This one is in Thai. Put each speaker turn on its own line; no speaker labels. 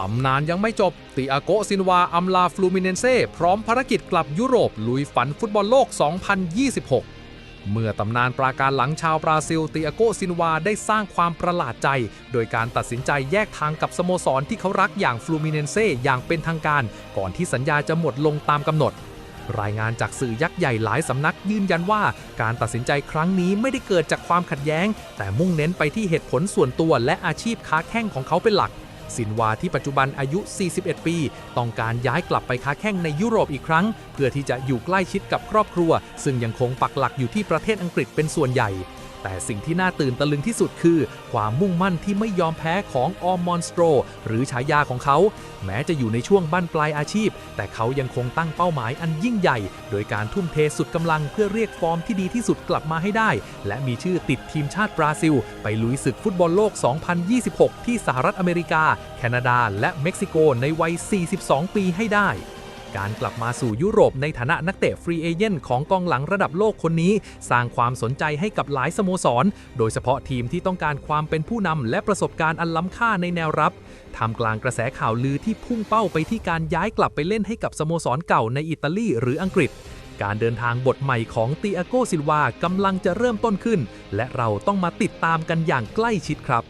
ตำนานยังไม่จบ ติอาโกซินวาอัมลาฟลูมิเนนเซ่พร้อมภารกิจกลับยุโรป ลุยฝันฟุตบอลโลก 2026 เมื่อตำนานปราการหลังชาวบราซิล ติอาโกซินวาได้สร้างความประหลาดใจ โดยการตัดสินใจแยกทางกับสโมสรที่เขารักอย่างฟลูมิเนนเซ่อย่างเป็นทางการ ก่อนที่สัญญาจะหมดลงตามกำหนดรายงานจากสื่อยักษ์ใหญ่หลายสำนักยืนยันว่า การตัดสินใจครั้งนี้ไม่ได้เกิดจากความขัดแย้ง แต่มุ่งเน้นไปที่เหตุผลส่วนตัวและอาชีพค้าแข้งของเขาเป็นหลัก สินวาที่ปัจจุบันอายุ 41 ปี ต้องการย้ายกลับไปค้าแข้งในยุโรปอีกครั้ง เพื่อที่จะอยู่ใกล้ชิดกับครอบครัว ซึ่งยังคงปักหลักอยู่ที่ประเทศอังกฤษเป็นส่วนใหญ่ แต่สิ่งที่น่าตื่นตะลึงที่สุดคือ ความมุ่งมั่นที่ไม่ยอมแพ้ของออมมอนสโตรหรือฉายาของเขา แม้จะอยู่ในช่วงบั้นปลายอาชีพ แต่เขายังคงตั้งเป้าหมายอันยิ่งใหญ่ โดยการทุ่มเทสุดกำลังเพื่อเรียกฟอร์มที่ดีที่สุดกลับมาให้ได้ และมีชื่อติดทีมชาติบราซิล ไปลุยศึกฟุตบอลโลก 2026 ที่สหรัฐอเมริกา แคนาดา และเม็กซิโกในวัย 42 ปีให้ได้ การกลับมาสู่ยุโรปในฐานะนักเตะฟรีเอเจนของกองหลังระดับโลกคนนี้ สร้างความสนใจให้กับหลายสโมสร โดยเฉพาะทีมที่ต้องการความเป็นผู้นำและประสบการณ์อันล้ำค่าในแนวรับท่ามกลางกระแสข่าวลือที่พุ่งเป้าไปที่การย้ายกลับไปเล่นให้กับสโมสรเก่าในอิตาลีหรืออังกฤษการเดินทางบทใหม่ของติอาโกซิลวากำลังจะเริ่มต้นขึ้น และเราต้องมาติดตามกันอย่างใกล้ชิดครับ